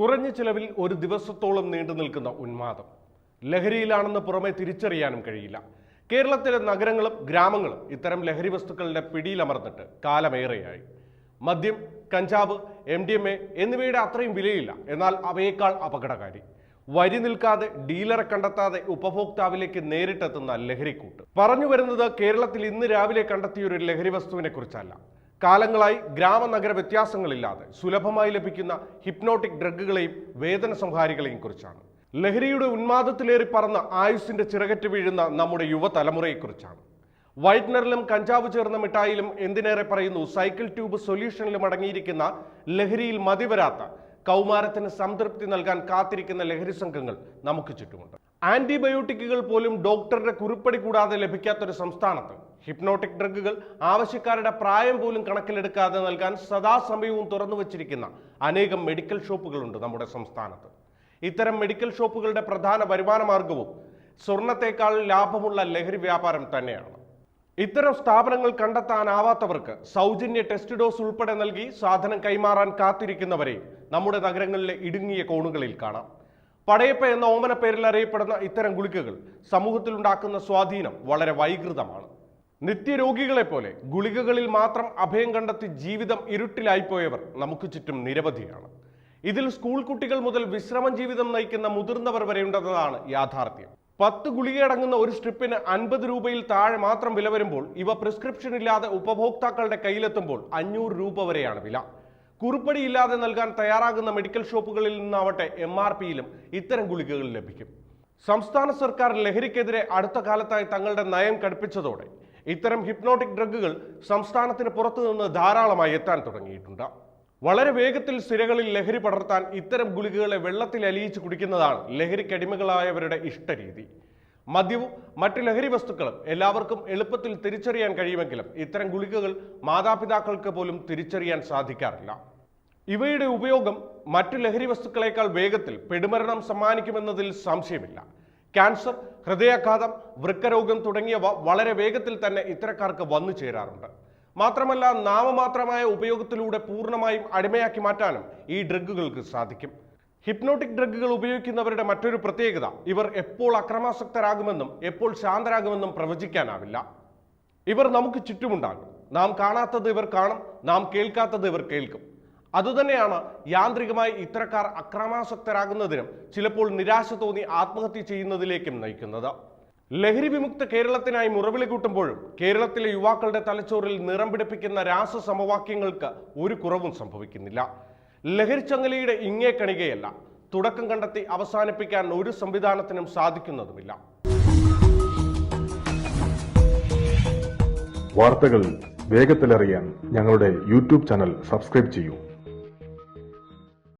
കുറഞ്ഞ ചിലവിൽ ഒരു ദിവസത്തോളം നീണ്ടു നിൽക്കുന്ന ഉന്മാദം. ലഹരിയിലാണെന്ന് പുറമെ തിരിച്ചറിയാനും കഴിയില്ല. കേരളത്തിലെ നഗരങ്ങളും ഗ്രാമങ്ങളും ഇത്തരം ലഹരി വസ്തുക്കളുടെ പിടിയിലമർന്നിട്ട് കാലമേറെയായി. മദ്യം കഞ്ചാവ് എം ഡി എം എ എന്നിവയുടെ അത്രയും വിലയില്ല. എന്നാൽ അവയേക്കാൾ അപകടകാരി. വരി നിൽക്കാതെ ഡീലറെ കണ്ടെത്താതെ ഉപഭോക്താവിലേക്ക് നേരിട്ടെത്തുന്ന ലഹരിക്കൂട്ട്. പറഞ്ഞു വരുന്നത് കേരളത്തിൽ ഇന്ന് രാവിലെ കണ്ടെത്തിയ ഒരു ലഹരി വസ്തുവിനെ കുറിച്ചല്ല കാലങ്ങളായി ഗ്രാമനഗര വ്യത്യാസങ്ങളില്ലാതെ സുലഭമായി ലഭിക്കുന്ന ഹിപ്നോട്ടിക് ഡ്രഗുകളെയും വേദന സംഹാരികളെയും കുറിച്ചാണ്. ലഹരിയുടെ ഉന്മാദത്തിലേറി പറന്ന ആയുസിന്റെ ചിറകറ്റ് വീഴുന്ന നമ്മുടെ യുവതലമുറയെക്കുറിച്ചാണ്. വൈറ്റ്നറിലും കഞ്ചാവ് ചേർന്ന മിഠായിലും എന്തിനേറെ പറയുന്നു? സൈക്കിൾ ട്യൂബ് സൊല്യൂഷനിലും അടങ്ങിയിരിക്കുന്ന ലഹരിയിൽ മതിവരാത്ത കൗമാരത്തിന് സംതൃപ്തി നൽകാൻ കാത്തിരിക്കുന്ന ലഹരി സംഘങ്ങൾ നമുക്ക് ചുറ്റുമുണ്ട്. ആന്റിബയോട്ടിക്കുകൾ പോലും ഡോക്ടറുടെ കുറിപ്പടി കൂടാതെ ലഭിക്കാത്തൊരു സംസ്ഥാനത്ത് ഹിപ്നോട്ടിക് ഡ്രഗുകൾ ആവശ്യക്കാരുടെ പ്രായം പോലും കണക്കിലെടുക്കാതെ നൽകാൻ സദാസമയവും തുറന്നു വച്ചിരിക്കുന്ന അനേകം മെഡിക്കൽ ഷോപ്പുകളുണ്ട് നമ്മുടെ സംസ്ഥാനത്ത്. ഇത്തരം മെഡിക്കൽ ഷോപ്പുകളുടെ പ്രധാന വരുമാന മാർഗവും സ്വർണത്തേക്കാൾ ലാഭമുള്ള ലഹരി വ്യാപാരം തന്നെയാണ്. ഇത്തരം സ്ഥാപനങ്ങൾ കണ്ടെത്താനാവാത്തവർക്ക് സൗജന്യ ടെസ്റ്റ് ഡോസ് ഉൾപ്പെടെ നൽകി സാധനം കൈമാറാൻ കാത്തിരിക്കുന്നവരെ നമ്മുടെ നഗരങ്ങളിലെ ഇടുങ്ങിയ കോണുകളിൽ കാണാം. പടയപ്പ എന്ന ഓമന പേരിൽ അറിയപ്പെടുന്ന ഇത്തരം ഗുളികകൾ സമൂഹത്തിലുണ്ടാക്കുന്ന സ്വാധീനം വളരെ വൈകൃതമാണ്. നിത്യരോഗികളെ പോലെ ഗുളികകളിൽ മാത്രം അഭയം കണ്ടെത്തി ജീവിതം ഇരുട്ടിലായിപ്പോയവർ നമുക്ക് ചുറ്റും നിരവധിയാണ്. ഇതിൽ സ്കൂൾ കുട്ടികൾ മുതൽ വിശ്രമം ജീവിതം നയിക്കുന്ന മുതിർന്നവർ വരെയുണ്ടെന്നതാണ് യാഥാർത്ഥ്യം. പത്ത് ഗുളികയടങ്ങുന്ന ഒരു സ്ട്രിപ്പിന് അൻപത് രൂപയിൽ താഴെ മാത്രം വില വരുമ്പോൾ ഇവ പ്രിസ്ക്രിപ്ഷൻ ഇല്ലാതെ ഉപഭോക്താക്കളുടെ കയ്യിലെത്തുമ്പോൾ അഞ്ഞൂറ് രൂപ വരെയാണ് വില. കുറിപ്പടി ഇല്ലാതെ നൽകാൻ തയ്യാറാകുന്ന മെഡിക്കൽ ഷോപ്പുകളിൽ നിന്നാവട്ടെ എം ആർ പിയിലും ഇത്തരം ഗുളികകൾ ലഭിക്കും. സംസ്ഥാന സർക്കാർ ലഹരിക്കെതിരെ അടുത്ത കാലത്തായി തങ്ങളുടെ നയം കടുപ്പിച്ചതോടെ ഇത്തരം ഹിപ്നോട്ടിക് ഡ്രഗുകൾ സംസ്ഥാനത്തിന് പുറത്തുനിന്ന് ധാരാളമായി എത്താൻ തുടങ്ങിയിട്ടുണ്ട്. വളരെ വേഗത്തിൽ സിരകളിൽ ലഹരി പടർത്താൻ ഇത്തരം ഗുളികകളെ വെള്ളത്തിൽ അലിയിച്ച് കുടിക്കുന്നതാണ് ലഹരിക്കടിമകളായവരുടെ ഇഷ്ടരീതി. മദ്യവും മറ്റ് ലഹരി വസ്തുക്കളും എല്ലാവർക്കും എളുപ്പത്തിൽ തിരിച്ചറിയാൻ കഴിയുമെങ്കിലും ഇത്തരം ഗുളികകൾ മാതാപിതാക്കൾക്ക് പോലും തിരിച്ചറിയാൻ സാധിക്കാറില്ല. ഇവയുടെ ഉപയോഗം മറ്റു ലഹരി വസ്തുക്കളേക്കാൾ വേഗത്തിൽ പെടുമരണം സമ്മാനിക്കുമെന്നതിൽ സംശയമില്ല. ക്യാൻസർ ഹൃദയാഘാതം വൃക്കരോഗം തുടങ്ങിയവ വളരെ വേഗത്തിൽ തന്നെ ഇത്തരക്കാർക്ക് വന്നു ചേരാറുണ്ട്. മാത്രമല്ല നാമമാത്രമായ ഉപയോഗത്തിലൂടെ പൂർണമായും അടിമയാക്കി മാറ്റാനും ഈ ഡ്രഗുകൾക്ക് സാധിക്കും. ഹിപ്നോട്ടിക് ഡ്രഗുകൾ ഉപയോഗിക്കുന്നവരുടെ മറ്റൊരു പ്രത്യേകത ഇവർ എപ്പോൾ അക്രമാസക്തരാകുമെന്നും എപ്പോൾ ശാന്തരാകുമെന്നും പ്രവചിക്കാനാവില്ല. ഇവർ നമുക്ക് ചുറ്റുമുണ്ടാകും. നാം കാണാത്തത് ഇവർ കാണും നാം കേൾക്കാത്തത് ഇവർ കേൾക്കും. അതുതന്നെയാണ് യാന്ത്രികമായി ഇത്തരക്കാർ അക്രമാസക്തരാകുന്നതിനും ചിലപ്പോൾ നിരാശ തോന്നി ആത്മഹത്യ ചെയ്യുന്നതിലേക്കും നയിക്കുന്നത്. ലഹരി വിമുക്ത കേരളത്തിനായി മുറവിളി കൂട്ടുമ്പോഴും കേരളത്തിലെ യുവാക്കളുടെ തലച്ചോറിൽ നിറം പിടിപ്പിക്കുന്ന രാസ സമവാക്യങ്ങൾക്ക് ഒരു കുറവും സംഭവിക്കുന്നില്ല. ലഹരിച്ചങ്ങലയുടെ ഇങ്ങേ കണികയല്ല തുടക്കം കണ്ടെത്തി അവസാനിപ്പിക്കാൻ ഒരു സംവിധാനത്തിനും സാധിക്കുന്നതുമില്ല. വാർത്തകൾ വേഗത്തിലറിയാൻ ഞങ്ങളുടെ യൂട്യൂബ് ചാനൽ സബ്സ്ക്രൈബ് ചെയ്യൂ.